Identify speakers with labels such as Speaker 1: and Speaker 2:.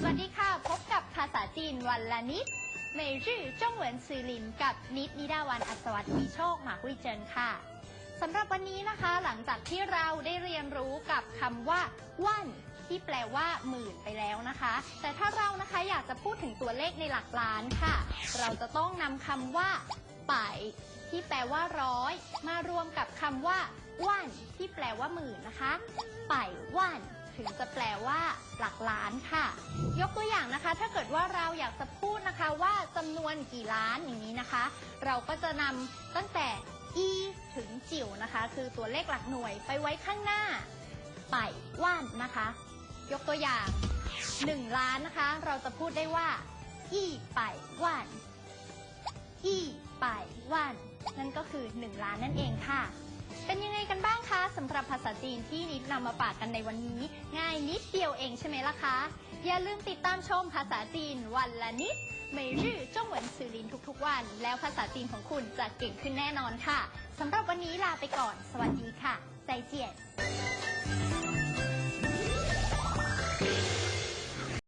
Speaker 1: สวัสดีค่ะ พบกับภาษาจีนวันละนิดเมยื่อจ้องเหวินซือลินกับนิดนิดาวันอัศวัตมีโชคหมาคุยเจินค่ะสำหรับวันนี้นะคะ หลังจากที่เราได้เรียนรู้กับคำว่าว่านที่แปลว่าหมื่นไปแล้วนะคะ แต่ถ้าเรานะคะอยากจะพูดถึงตัวเลขในหลักล้านค่ะ เราจะต้องนำคำว่าไป่ที่แปลว่าร้อย มารวมกับคำว่าว่านที่แปลว่าหมื่นนะคะ ไป่ว่าน ถึงจะแปลว่าหลักล้านค่ะ ยกตัวอย่างนะคะ ถ้าเกิดว่าเราอยากจะพูดนะคะว่าจำนวนกี่ล้านอย่างนี้นะคะ เราก็จะนำตั้งแต่ e ถึงจิ๋วนะคะ คือตัวเลขหลักหน่วยไปไว้ข้างหน้า ไปว่านนะคะ ยกตัวอย่าง 1 ล้านนะคะ เราจะพูดได้ว่าอีป่ายว่านอีป่ายว่านนั่นก็คือ 1 ล้านนั่นเองค่ะ สำหรับภาษาจีนที่นิดนำมาฝากกันในวันนี้ ง่ายนิดเดียวเองใช่ไหมล่ะคะ อย่าลืมติดตามชมภาษาจีนวันละนิดไมยื่อจ้องเหวินซือลินทุกๆวัน แล้วภาษาจีนของคุณจะเก่งขึ้นแน่นอนค่ะสำหรับวันนี้ลาไปก่อน สวัสดีค่ะใจเจียน